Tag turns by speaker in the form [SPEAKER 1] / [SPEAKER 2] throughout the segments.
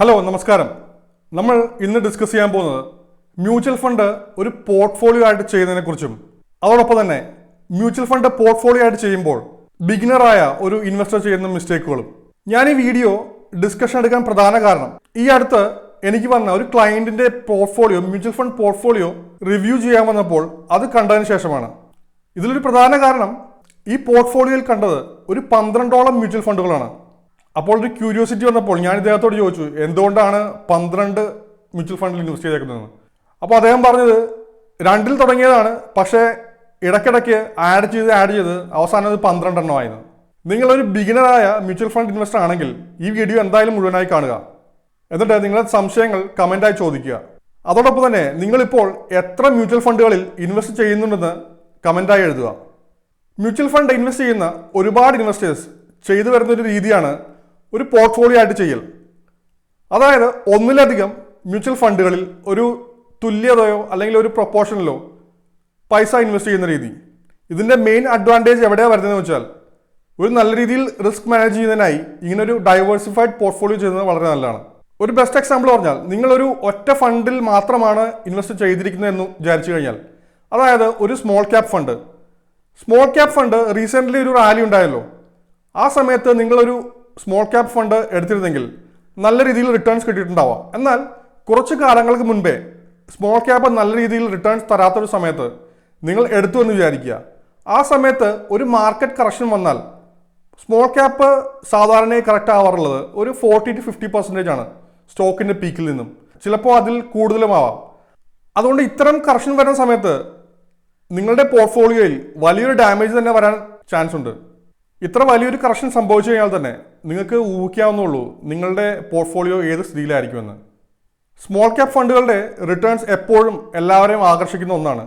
[SPEAKER 1] Hello നമസ്കാരം. നമ്മൾ ഇന്ന് ഡിസ്കസ് ചെയ്യാൻ പോകുന്നത് മ്യൂച്വൽ ഫണ്ട് ഒരു പോർട്ട്ഫോളിയോ ആയിട്ട് ചെയ്യുന്നതിനെ കുറിച്ചും അതോടൊപ്പം തന്നെ മ്യൂച്വൽ ഫണ്ട് പോർട്ട്ഫോളിയോ ആയിട്ട് ചെയ്യുമ്പോൾ ബിഗിനറായ ഒരു ഇൻവെസ്റ്റർ ചെയ്യുന്ന മിസ്റ്റേക്കുകളും ഞാൻ ഈ വീഡിയോ ഡിസ്കഷൻ എടുക്കാൻ പ്രധാന കാരണം ഈ അടുത്ത് എനിക്ക് വന്ന ഒരു ക്ലയന്റിന്റെ portfolio mutual fund portfolio review ചെയ്യാൻ വന്നപ്പോൾ അത് കണ്ടതിന് ശേഷമാണ്. ഇതിലൊരു പ്രധാന കാരണം ഈ പോർട്ട്ഫോളിയോയിൽ കണ്ടത് ഒരു പന്ത്രണ്ടോളം മ്യൂച്വൽ ഫണ്ടുകളാണ് അപ്പോൾ ഒരു ക്യൂരിയോസിറ്റി വന്നപ്പോൾ ഞാൻ ഇദ്ദേഹത്തോട് ചോദിച്ചു എന്തുകൊണ്ടാണ് പന്ത്രണ്ട് മ്യൂച്വൽ ഫണ്ടിൽ ഇൻവെസ്റ്റ് ചെയ്തേക്കുന്നതെന്ന് അപ്പോൾ അദ്ദേഹം പറഞ്ഞത് രണ്ടിൽ തുടങ്ങിയതാണ് പക്ഷേ ഇടയ്ക്കിടയ്ക്ക് ആഡ് ചെയ്ത് ആഡ് ചെയ്ത് അവസാനം അത് പന്ത്രണ്ടെണ്ണമായിരുന്നു നിങ്ങളൊരു ബിഗിനറായ മ്യൂച്വൽ ഫണ്ട് ഇൻവെസ്റ്റർ ആണെങ്കിൽ ഈ വീഡിയോ എന്തായാലും മുഴുവനായി കാണുക. എന്നിട്ട് നിങ്ങളുടെ സംശയങ്ങൾ കമന്റായി ചോദിക്കുക. അതോടൊപ്പം തന്നെ നിങ്ങളിപ്പോൾ എത്ര മ്യൂച്വൽ ഫണ്ടുകളിൽ ഇൻവെസ്റ്റ് ചെയ്യുന്നുണ്ടെന്ന് കമന്റായി എഴുതുക. മ്യൂച്വൽ ഫണ്ട് ഇൻവെസ്റ്റ് ചെയ്യുന്ന ഒരുപാട് ഇൻവെസ്റ്റേഴ്സ് ചെയ്തു വരുന്ന ഒരു രീതിയാണ് ഒരു പോർട്ട്ഫോളിയോ ആയിട്ട് ചെയ്യൽ. അതായത് ഒന്നിലധികം മ്യൂച്വൽ ഫണ്ടുകളിൽ ഒരു തുല്യതയോ അല്ലെങ്കിൽ ഒരു പ്രൊപ്പോർഷനിലോ പൈസ ഇൻവെസ്റ്റ് ചെയ്യുന്ന രീതി. ഇതിന്റെ മെയിൻ അഡ്വാന്റേജ് എവിടെയാണ് വരുന്നതെന്ന് വെച്ചാൽ ഒരു നല്ല രീതിയിൽ റിസ്ക് മാനേജ് ചെയ്യുന്നതിനായി ഇങ്ങനെ ഒരു ഡൈവേഴ്സിഫൈഡ് പോർട്ട്ഫോളിയോ ചെയ്യുന്നത് വളരെ നല്ലതാണ്. ഒരു ബെസ്റ്റ് എക്സാമ്പിൾ പറഞ്ഞാൽ നിങ്ങളൊരു ഒറ്റ ഫണ്ടിൽ മാത്രമാണ് ഇൻവെസ്റ്റ് ചെയ്തിരിക്കുന്നതെന്ന് വിചാരിച്ചു കഴിഞ്ഞാൽ അതായത് ഒരു small cap fund small cap fund recently ഒരു റാലി ഉണ്ടായല്ലോ. ആ സമയത്ത് നിങ്ങളൊരു സ്മോൾ ക്യാപ് ഫണ്ട് എടുത്തിരുന്നെങ്കിൽ നല്ല രീതിയിൽ റിട്ടേൺസ് കിട്ടിയിട്ടുണ്ടാവാം. എന്നാൽ കുറച്ച് കാലങ്ങൾക്ക് മുൻപേ സ്മോൾ ക്യാപ്പ് നല്ല രീതിയിൽ റിട്ടേൺസ് തരാത്തൊരു സമയത്ത് നിങ്ങൾ എടുത്തു എന്ന് വിചാരിക്കുക. ആ സമയത്ത് ഒരു മാർക്കറ്റ് കറക്ഷൻ വന്നാൽ സ്മോൾ ക്യാപ്പ് സാധാരണയായി കറക്റ്റ് ആവാറുള്ളത് ഒരു ഫോർട്ടി ടു ഫിഫ്റ്റി പെർസെന്റേജ് ആണ് സ്റ്റോക്കിന്റെ പീക്കിൽ നിന്നും. ചിലപ്പോൾ അതിൽ കൂടുതലും ആവാം. അതുകൊണ്ട് ഇത്തരം കറക്ഷൻ വരുന്ന സമയത്ത് നിങ്ങളുടെ പോർട്ട്ഫോളിയോയിൽ വലിയൊരു ഡാമേജ് തന്നെ വരാൻ ചാൻസ് ഉണ്ട്. ഇത്ര വലിയൊരു കറക്ഷൻ സംഭവിച്ചു കഴിഞ്ഞാൽ തന്നെ നിങ്ങൾക്ക് ഊഹിക്കാവുന്നുള്ളൂ നിങ്ങളുടെ പോർട്ട്ഫോളിയോ ഏത് സ്ഥിതിയിലായിരിക്കുമെന്ന്. സ്മോൾ ക്യാപ് ഫണ്ടുകളുടെ റിട്ടേൺസ് എപ്പോഴും എല്ലാവരെയും ആകർഷിക്കുന്ന ഒന്നാണ്.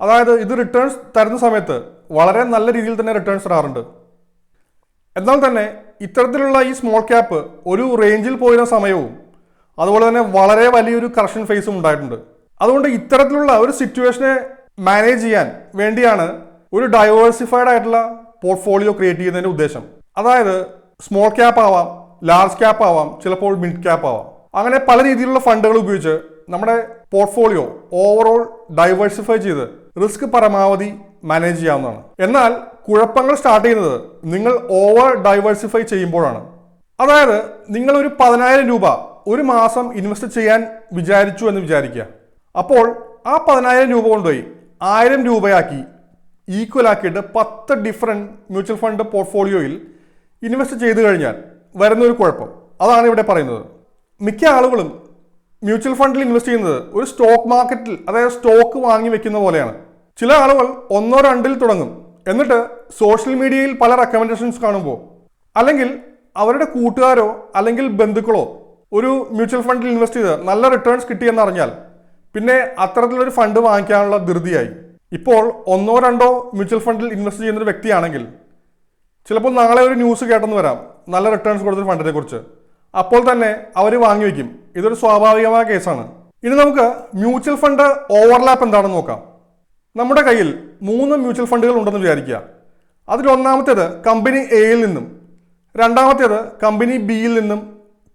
[SPEAKER 1] അതായത് ഇത് റിട്ടേൺസ് തരുന്ന സമയത്ത് വളരെ നല്ല രീതിയിൽ തന്നെ റിട്ടേൺസ് തരാറുണ്ട് എന്നാൽ തന്നെ ഇത്തരത്തിലുള്ള ഈ സ്മോൾ ക്യാപ്പ് ഒരു റേഞ്ചിൽ പോയിരുന്ന സമയവും അതുപോലെ തന്നെ വളരെ വലിയൊരു കറക്ഷൻ ഫേസും ഉണ്ടായിട്ടുണ്ട്. അതുകൊണ്ട് ഇത്തരത്തിലുള്ള ഒരു സിറ്റുവേഷനെ മാനേജ് ചെയ്യാൻ വേണ്ടിയാണ് ഒരു ഡൈവേഴ്സിഫൈഡ് ആയിട്ടുള്ള പോർട്ട്ഫോളിയോ ക്രിയേറ്റ് ചെയ്യുന്നതിന്റെ ഉദ്ദേശം. അതായത് സ്മോൾ ക്യാപ്പ് ആവാം ലാർജ് ക്യാപ്പ് ആവാം ചിലപ്പോൾ മിഡ് ക്യാപ്പ് ആവാം. അങ്ങനെ പല രീതിയിലുള്ള ഫണ്ടുകൾ ഉപയോഗിച്ച് നമ്മുടെ പോർട്ട്ഫോളിയോ ഓവറോൾ ഡൈവേഴ്സിഫൈ ചെയ്ത് റിസ്ക് പരമാവധി മാനേജ് ചെയ്യാവുന്നതാണ്. എന്നാൽ കുഴപ്പങ്ങൾ സ്റ്റാർട്ട് ചെയ്യുന്നത് നിങ്ങൾ ഓവർ ഡൈവേഴ്സിഫൈ ചെയ്യുമ്പോഴാണ്. അതായത് നിങ്ങൾ ഒരു പതിനായിരം രൂപ ഒരു മാസം ഇൻവെസ്റ്റ് ചെയ്യാൻ വിചാരിച്ചു എന്ന് വിചാരിക്കുക. അപ്പോൾ ആ പതിനായിരം രൂപ കൊണ്ടുപോയി ആയിരം രൂപയാക്കി ഈക്വൽ ആക്കിയിട്ട് പത്ത് ഡിഫറെന്റ് മ്യൂച്വൽ ഫണ്ട് പോർട്ട്ഫോളിയോയിൽ ഇൻവെസ്റ്റ് ചെയ്തു കഴിഞ്ഞാൽ വരുന്ന ഒരു കുഴപ്പം. അതാണ് ഇവിടെ പറയുന്നത്. മിക്ക ആളുകളും മ്യൂച്വൽ ഫണ്ടിൽ ഇൻവെസ്റ്റ് ചെയ്യുന്നത് ഒരു സ്റ്റോക്ക് മാർക്കറ്റിൽ അതായത് സ്റ്റോക്ക് വാങ്ങി വെക്കുന്ന പോലെയാണ്. ചില ആളുകൾ ഒന്നോ രണ്ടിൽ തുടങ്ങും. എന്നിട്ട് സോഷ്യൽ മീഡിയയിൽ പല റെക്കമെൻഡേഷൻസ് കാണുമ്പോൾ അല്ലെങ്കിൽ അവരുടെ കൂട്ടുകാരോ അല്ലെങ്കിൽ ബന്ധുക്കളോ ഒരു മ്യൂച്വൽ ഫണ്ടിൽ ഇൻവെസ്റ്റ് ചെയ്ത് നല്ല റിട്ടേൺസ് കിട്ടിയെന്നറിഞ്ഞാൽ പിന്നെ അത്തരത്തിലൊരു ഫണ്ട് വാങ്ങിക്കാനുള്ള ധൃതിയായി. ഇപ്പോൾ ഒന്നോ രണ്ടോ മ്യൂച്വൽ ഫണ്ടിൽ ഇൻവെസ്റ്റ് ചെയ്യുന്നൊരു വ്യക്തിയാണെങ്കിൽ ചിലപ്പോൾ നാളെ ഒരു ന്യൂസ് കേട്ടെന്ന് വരാം. നല്ല റിട്ടേൺസ് കൊടുത്തൊരു ഫണ്ടിനെ കുറിച്ച് അപ്പോൾ തന്നെ അവർ വാങ്ങിവെക്കും ഇതൊരു സ്വാഭാവികമായ കേസാണ്. ഇനി നമുക്ക് മ്യൂച്വൽ ഫണ്ട് ഓവർലാപ്പ് എന്താണെന്ന് നോക്കാം. നമ്മുടെ കയ്യിൽ മൂന്ന് മ്യൂച്വൽ ഫണ്ടുകൾ ഉണ്ടെന്ന് വിചാരിക്കുക. അതിൽ ഒന്നാമത്തേത് കമ്പനി എയിൽ നിന്നും രണ്ടാമത്തേത് കമ്പനി ബിയിൽ നിന്നും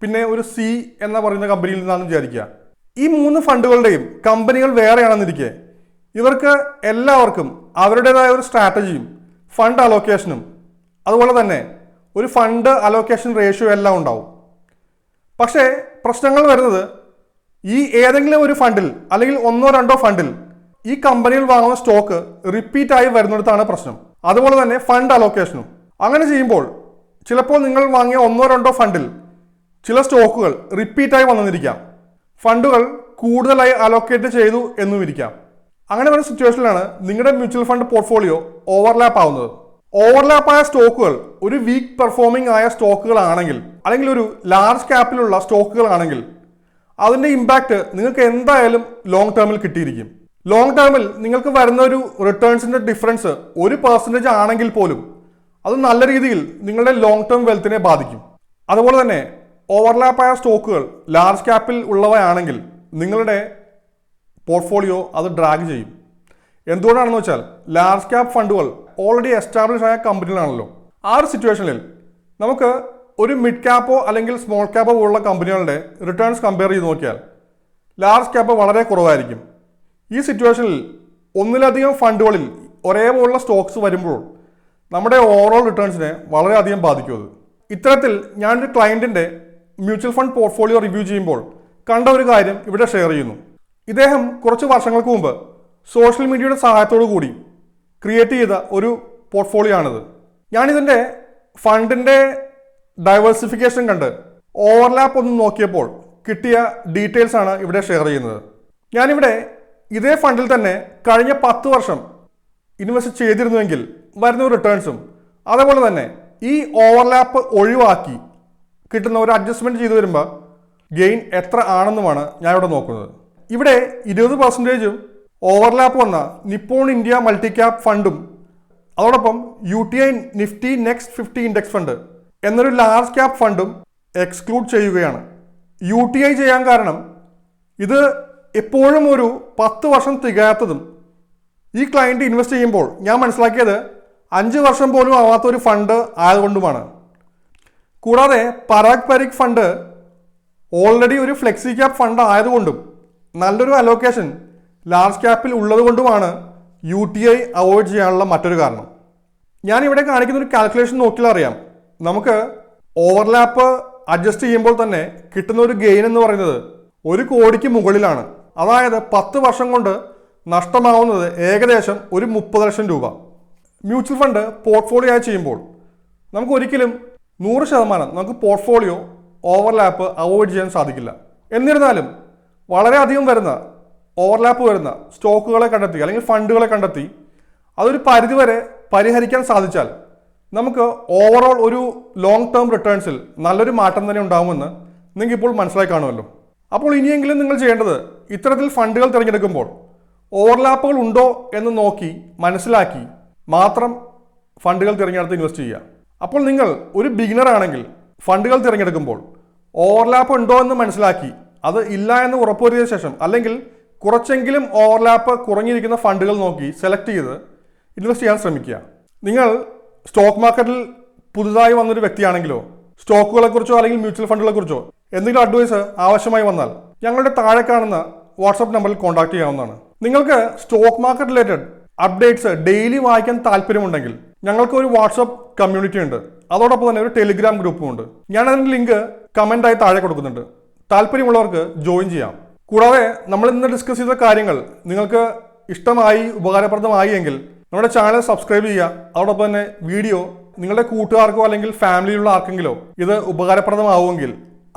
[SPEAKER 1] പിന്നെ ഒരു സി എന്ന പറയുന്ന കമ്പനിയിൽ നിന്നാണെന്ന് വിചാരിക്കുക. ഈ മൂന്ന് ഫണ്ടുകളുടെയും കമ്പനികൾ വേറെയാണെന്നിരിക്കെ ഇവർക്ക് എല്ലാവർക്കും അവരുടേതായ ഒരു സ്ട്രാറ്റജിയും ഫണ്ട് അലോക്കേഷനും അതുപോലെ തന്നെ ഒരു ഫണ്ട് അലോക്കേഷൻ റേഷ്യോ എല്ലാം ഉണ്ടാവും. പക്ഷേ പ്രശ്നങ്ങൾ വരുന്നത് ഈ ഏതെങ്കിലും ഒരു ഫണ്ടിൽ അല്ലെങ്കിൽ ഒന്നോ രണ്ടോ ഫണ്ടിൽ ഈ കമ്പനിയിൽ വാങ്ങുന്ന സ്റ്റോക്ക് റിപ്പീറ്റ് ആയി വരുന്നിടത്താണ് പ്രശ്നം. അതുപോലെ തന്നെ ഫണ്ട് അലോക്കേഷനും. അങ്ങനെ ചെയ്യുമ്പോൾ ചിലപ്പോൾ നിങ്ങൾ വാങ്ങിയ ഒന്നോ രണ്ടോ ഫണ്ടിൽ ചില സ്റ്റോക്കുകൾ റിപ്പീറ്റായി വന്നിരിക്കാം. ഫണ്ടുകൾ കൂടുതലായി അലോക്കേറ്റ് ചെയ്തു എന്നും ഇരിക്കാം അങ്ങനെ ഒരു സിറ്റുവേഷനിലാണ് നിങ്ങളുടെ മ്യൂച്വൽ ഫണ്ട് പോർട്ട്ഫോളിയോ ഓവർലാപ്പ് ആവുന്നത് ഓവർലാപ്പ് ആയ സ്റ്റോക്കുകൾ ഒരു വീക്ക് പെർഫോമിംഗ് ആയ സ്റ്റോക്കുകളാണെങ്കിൽ അല്ലെങ്കിൽ ഒരു ലാർജ് ക്യാപ്പിലുള്ള സ്റ്റോക്കുകളാണെങ്കിൽ അതിന്റെ ഇമ്പാക്റ്റ് നിങ്ങൾക്ക് എന്തായാലും ലോങ് ടേമിൽ കിട്ടിയിരിക്കും. ലോങ് ടേമിൽ നിങ്ങൾക്ക് വരുന്ന ഒരു റിട്ടേൺസിന്റെ ഡിഫറൻസ് ഒരു പെർസെന്റേജ് ആണെങ്കിൽ പോലും അത് നല്ല രീതിയിൽ നിങ്ങളുടെ ലോങ് ടേം വെൽത്തിനെ ബാധിക്കും. അതുപോലെ തന്നെ ഓവർലാപ്പ് ആയ സ്റ്റോക്കുകൾ ലാർജ് ക്യാപ്പിൽ ഉള്ളവയാണെങ്കിൽ നിങ്ങളുടെ പോർട്ട്ഫോളിയോ അത് ഡ്രാഗ് ചെയ്യും. എന്തുകൊണ്ടാണെന്ന് വെച്ചാൽ ലാർജ് ക്യാപ് ഫണ്ടുകൾ ഓൾറെഡി എസ്റ്റാബ്ലിഷ് ആയ കമ്പനികളാണല്ലോ. ആ ഒരു സിറ്റുവേഷനിൽ നമുക്ക് ഒരു മിഡ് ക്യാപ്പോ അല്ലെങ്കിൽ സ്മോൾ ക്യാപ്പോ പോലുള്ള കമ്പനികളുടെ റിട്ടേൺസ് കമ്പയർ ചെയ്ത് നോക്കിയാൽ ലാർജ് ക്യാപ്പ് വളരെ കുറവായിരിക്കും. ഈ സിറ്റുവേഷനിൽ ഒന്നിലധികം ഫണ്ടുകളിൽ ഒരേപോലുള്ള സ്റ്റോക്സ് വരുമ്പോൾ നമ്മുടെ ഓവറോൾ റിട്ടേൺസിനെ വളരെയധികം ബാധിക്കും അത്. ഇത്തരത്തിൽ ഞാനൊരു ക്ലയന്റിന്റെ മ്യൂച്വൽ ഫണ്ട് പോർട്ട്ഫോളിയോ റിവ്യൂ ചെയ്യുമ്പോൾ കണ്ട ഒരു കാര്യം ഇവിടെ ഷെയർ ചെയ്യുന്നു. ഇദ്ദേഹം കുറച്ച് വർഷങ്ങൾക്ക് മുമ്പ് സോഷ്യൽ മീഡിയയുടെ സഹായത്തോടു കൂടി ക്രിയേറ്റ് ചെയ്ത ഒരു പോർട്ട്ഫോളിയോ ആണിത്. ഞാനിതിന്റെ ഫണ്ടിന്റെ ഡൈവേഴ്സിഫിക്കേഷൻ കണ്ട് ഓവർലാപ്പ് ഒന്ന് നോക്കിയപ്പോൾ കിട്ടിയ ഡീറ്റെയിൽസ് ആണ് ഇവിടെ ഷെയർ ചെയ്യുന്നത്. ഞാനിവിടെ ഇതേ ഫണ്ടിൽ തന്നെ കഴിഞ്ഞ പത്ത് വർഷം ഇൻവെസ്റ്റ് ചെയ്തിരുന്നുവെങ്കിൽ വരുന്ന റിട്ടേൺസും അതേപോലെ തന്നെ ഈ ഓവർലാപ്പ് ഒഴിവാക്കി കിട്ടുന്ന ഒരു അഡ്ജസ്റ്റ്മെന്റ് ചെയ്തു വരുമ്പോൾ ഗെയിൻ എത്ര ആണെന്നുമാണ് ഞാൻ ഇവിടെ നോക്കുന്നത്. ഇവിടെ ഇരുപത് പെർസെന്റേജും ഓവർലാപ്പ് വന്ന നിപ്പോൺ ഇന്ത്യ മൾട്ടി ക്യാപ് ഫണ്ടും അതോടൊപ്പം U T I Nifty next fifty index fund എന്നൊരു ലാർജ് ക്യാപ് ഫണ്ടും എക്സ്ക്ലൂഡ് ചെയ്യുകയാണ്. യു ടി ഐ ചെയ്യാൻ കാരണം ഇത് എപ്പോഴും ഒരു പത്ത് വർഷം തികയാത്തതും ഈ ക്ലയന്റ് ഇൻവെസ്റ്റ് ചെയ്യുമ്പോൾ ഞാൻ മനസ്സിലാക്കിയത് അഞ്ച് വർഷം പോലും ആവാത്ത ഒരു ഫണ്ട് ആയതുകൊണ്ടുമാണ്. കൂടാതെ പരാഗ് പരിക് ഫണ്ട് ഓൾറെഡി ഒരു ഫ്ലെക്സി ക്യാപ് ഫണ്ട് ആയതുകൊണ്ടും നല്ലൊരു അലോക്കേഷൻ ലാർജ് ക്യാപ്പിൽ ഉള്ളത് കൊണ്ടുമാണ് യു ടി ഐ അവോയ്ഡ് ചെയ്യാനുള്ള മറ്റൊരു കാരണം. ഞാൻ ഇവിടെ കാണിക്കുന്ന ഒരു കാൽക്കുലേഷൻ നോക്കിയാൽ അറിയാം നമുക്ക് ഓവർലാപ്പ് അഡ്ജസ്റ്റ് ചെയ്യുമ്പോൾ തന്നെ കിട്ടുന്ന ഒരു ഗെയിൻ എന്ന് പറയുന്നത് ഒരു കോടിക്ക് മുകളിലാണ്. അതായത് പത്ത് വർഷം കൊണ്ട് നഷ്ടമാവുന്നത് ഏകദേശം ഒരു മുപ്പത് ലക്ഷം രൂപ. മ്യൂച്വൽ ഫണ്ട് പോർട്ട്ഫോളിയോ ആയി ചെയ്യുമ്പോൾ നമുക്ക് ഒരിക്കലും നൂറ് ശതമാനം നമുക്ക് പോർട്ട്ഫോളിയോ ഓവർലാപ്പ് അവോയ്ഡ് ചെയ്യാൻ സാധിക്കില്ല. എന്നിരുന്നാലും വളരെയധികം വരുന്ന ഓവർലാപ്പ് വരുന്ന സ്റ്റോക്കുകളെ കണ്ടെത്തി അല്ലെങ്കിൽ ഫണ്ടുകളെ കണ്ടെത്തി അതൊരു പരിധിവരെ പരിഹരിക്കാൻ സാധിച്ചാൽ നമുക്ക് ഓവറോൾ ഒരു ലോങ് ടേം റിട്ടേൺസിൽ നല്ലൊരു മാറ്റം തന്നെ ഉണ്ടാകുമെന്ന് നിങ്ങൾക്ക് ഇപ്പോൾ മനസ്സിലായി കാണുമല്ലോ. അപ്പോൾ ഇനിയെങ്കിലും നിങ്ങൾ ചെയ്യേണ്ടത് ഇത്തരത്തിൽ ഫണ്ടുകൾ തിരഞ്ഞെടുക്കുമ്പോൾ ഓവർലാപ്പുകൾ ഉണ്ടോ എന്ന് നോക്കി മനസ്സിലാക്കി മാത്രം ഫണ്ടുകൾ തിരഞ്ഞെടുത്ത് ഇൻവെസ്റ്റ് ചെയ്യുക. അപ്പോൾ നിങ്ങൾ ഒരു ബിഗിനർ ആണെങ്കിൽ ഫണ്ടുകൾ തിരഞ്ഞെടുക്കുമ്പോൾ ഓവർലാപ്പ് ഉണ്ടോ എന്ന് മനസ്സിലാക്കി അത് ഇല്ല എന്ന് ഉറപ്പുവരുത്തിയ ശേഷം അല്ലെങ്കിൽ കുറച്ചെങ്കിലും ഓവർലാപ്പ് കുറഞ്ഞിരിക്കുന്ന ഫണ്ടുകൾ നോക്കി സെലക്ട് ചെയ്ത് ഇൻവെസ്റ്റ് ചെയ്യാൻ ശ്രമിക്കുക. നിങ്ങൾ സ്റ്റോക്ക് മാർക്കറ്റിൽ പുതുതായി വന്നൊരു വ്യക്തിയാണെങ്കിലോ സ്റ്റോക്കുകളെ കുറിച്ചോ അല്ലെങ്കിൽ മ്യൂച്വൽ ഫണ്ടുകളെ കുറിച്ചോ എന്തെങ്കിലും അഡ്വൈസ് ആവശ്യമായി വന്നാൽ ഞങ്ങളുടെ താഴെ കാണുന്ന വാട്സപ്പ് നമ്പറിൽ കോൺടാക്ട് ചെയ്യാവുന്നതാണ്. നിങ്ങൾക്ക് stock market related updates daily വായിക്കാൻ താല്പര്യമുണ്ടെങ്കിൽ ഞങ്ങൾക്ക് ഒരു വാട്സപ്പ് കമ്മ്യൂണിറ്റി ഉണ്ട്. അതോടൊപ്പം തന്നെ ഒരു ടെലിഗ്രാം ഗ്രൂപ്പും ഉണ്ട്. ഞാൻ അതിന്റെ ലിങ്ക് കമന്റായി താഴെ കൊടുക്കുന്നുണ്ട്. താല്പര്യമുള്ളവർക്ക് ജോയിൻ ചെയ്യാം. കൂടാതെ നമ്മൾ ഇന്ന് ഡിസ്കസ് ചെയ്ത കാര്യങ്ങൾ നിങ്ങൾക്ക് ഇഷ്ടമായി ഉപകാരപ്രദമായി എങ്കിൽ നമ്മുടെ ചാനൽ സബ്സ്ക്രൈബ് ചെയ്യുക. അതോടൊപ്പം തന്നെ വീഡിയോ നിങ്ങളുടെ കൂട്ടുകാർക്കോ അല്ലെങ്കിൽ ഫാമിലിയിലുള്ള ആർക്കെങ്കിലോ ഇത് ഉപകാരപ്രദമാവുമെങ്കിൽ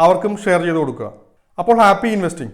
[SPEAKER 1] അവർക്കും ഷെയർ ചെയ്ത് കൊടുക്കുക. അപ്പോൾ ഹാപ്പി ഇൻവെസ്റ്റിംഗ്